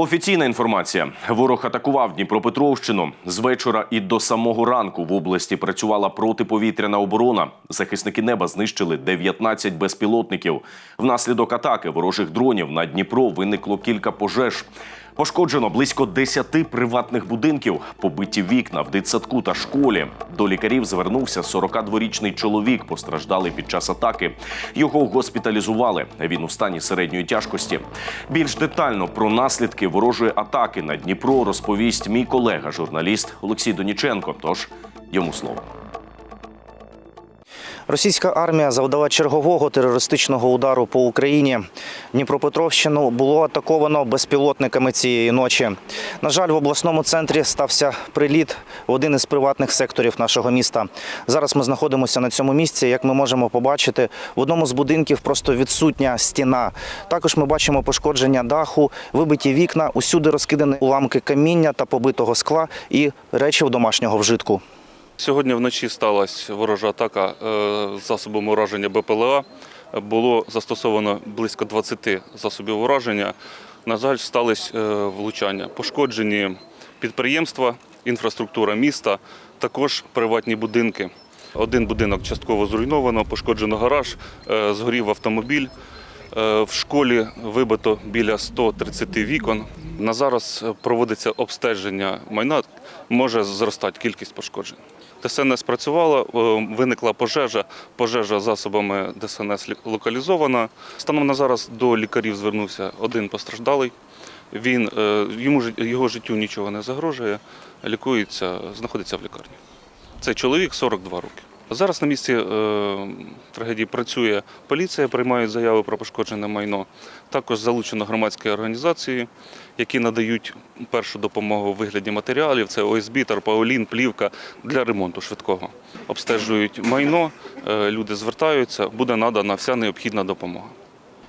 Офіційна інформація: ворог атакував Дніпропетровщину з вечора і до самого ранку в області працювала протиповітряна оборона. Захисники неба знищили 19 безпілотників. Внаслідок атаки ворожих дронів на Дніпро виникло кілька пожеж. Пошкоджено близько 10 приватних будинків, побиті вікна в дитсадку та школі. До лікарів звернувся 42-річний чоловік, постраждалий під час атаки. Його госпіталізували. Він у стані середньої тяжкості. Більш детально про наслідки ворожої атаки на Дніпро розповість мій колега, журналіст Олексій Доніченко. Тож йому слово. Російська армія завдала чергового терористичного удару по Україні. Дніпропетровщину було атаковано безпілотниками цієї ночі. На жаль, в обласному центрі стався приліт в один із приватних секторів нашого міста. Зараз ми знаходимося на цьому місці. Як ми можемо побачити, в одному з будинків просто відсутня стіна. Також ми бачимо пошкодження даху, вибиті вікна, усюди розкидані уламки каміння та побитого скла і речів домашнього вжитку. Сьогодні вночі сталася ворожа атака е, засобами ураження БПЛА. Було застосовано близько 20 засобів ураження. На жаль, сталися е, влучання. Пошкоджені підприємства, інфраструктура міста, також приватні будинки. Один будинок частково зруйновано, пошкоджено гараж, е, згорів автомобіль. В школі вибито біля 130 вікон. На зараз проводиться обстеження майна, може зростати кількість пошкоджень. ДСНС працювала, е, виникла пожежа. Пожежа засобами ДСНС лі- локалізована. Станом на зараз до лікарів звернувся один постраждалий. Він е, йому його життю нічого не загрожує, лікується, знаходиться в лікарні. Цей чоловік 42 роки. Зараз на місці е, трагедії працює поліція, приймають заяви про пошкоджене майно. Також залучено громадські організації, які надають першу допомогу у вигляді матеріалів. Це ОСБ, тарпаулін, плівка для ремонту швидкого. Обстежують майно, е, люди звертаються, буде надана вся необхідна допомога.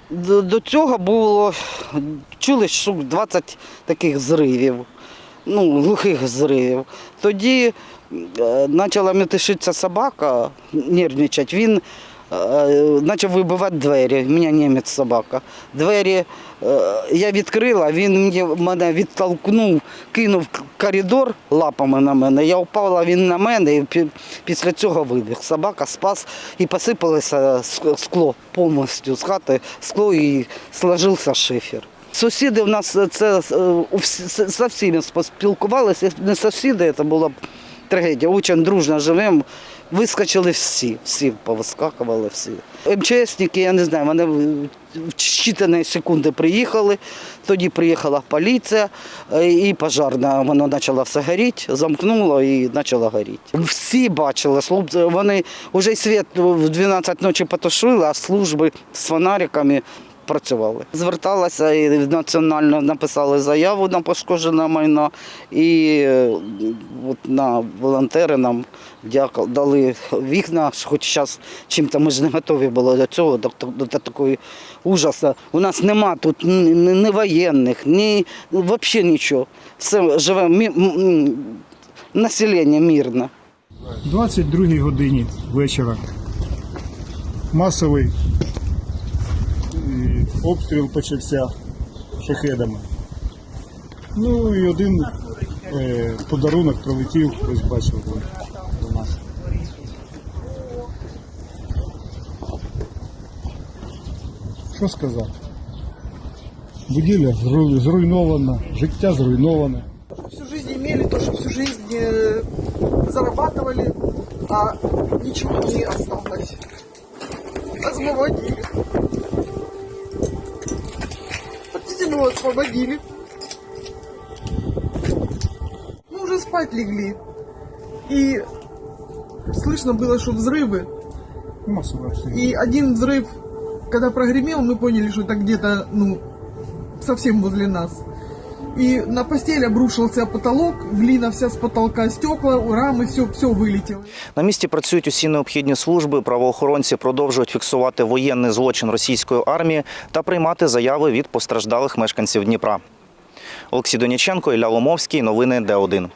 До, цього було чули штук 20 таких зривів, ну, глухих зривів. Тоді е, почала метишитися собака, нервничати. Він е, почав вибивати двері. У мене німець собака. Двері е, я відкрила, він мене відтолкнув, кинув коридор лапами на мене. Я впала, він на мене і після цього вибіг. Собака спас і посипалося скло повністю з хати, скло і сложився шифер. Сусіди в нас це е, у всі- з- з всіми поспілкувалися. Не сусіди, це була трагедія. Дуже дружно живемо. Вискочили всі, всі повискакували всі. МЧСники, я не знаю, вони в щитані секунди приїхали. Тоді приїхала поліція е, і пожарна. Воно почало все горіти, замкнуло і почало горіти. Всі бачили, вони вже світ в 12 ночі потушили, а служби з фонариками працювали. Зверталася і національно написали заяву на пошкоджене майно, і е, от на волонтери нам дали вікна, хоч зараз чим-то ми ж не готові були до цього, до, до, до такої ужасу. У нас нема тут ні, ні, воєнних, ні взагалі нічого. Все живе мі- населення мирне. 22 годині вечора масовий обстріл почався шахедами. Ну і один е, подарунок прилетів, ось бачив ви, до нас. Що сказати? Будівля зру- зруйнована, життя зруйноване. всю жизнь имели, то, что всю жизнь э, зарабатывали, а ничего не осталось. Освободили. Подтянуло, освободили. Мы уже спать легли. И слышно было, что взрывы. И один взрыв, когда прогремел, мы поняли, что это где-то, ну, совсем возле нас. И на постель обрушился потолок, глина вся с потолка, стекла, рами, все, все вылетело. На місці працюють усі необхідні служби. Правоохоронці продовжують фіксувати воєнний злочин російської армії та приймати заяви від постраждалих мешканців Дніпра. Олексій Доніченко, Ілля Ломовський. Новини Д1.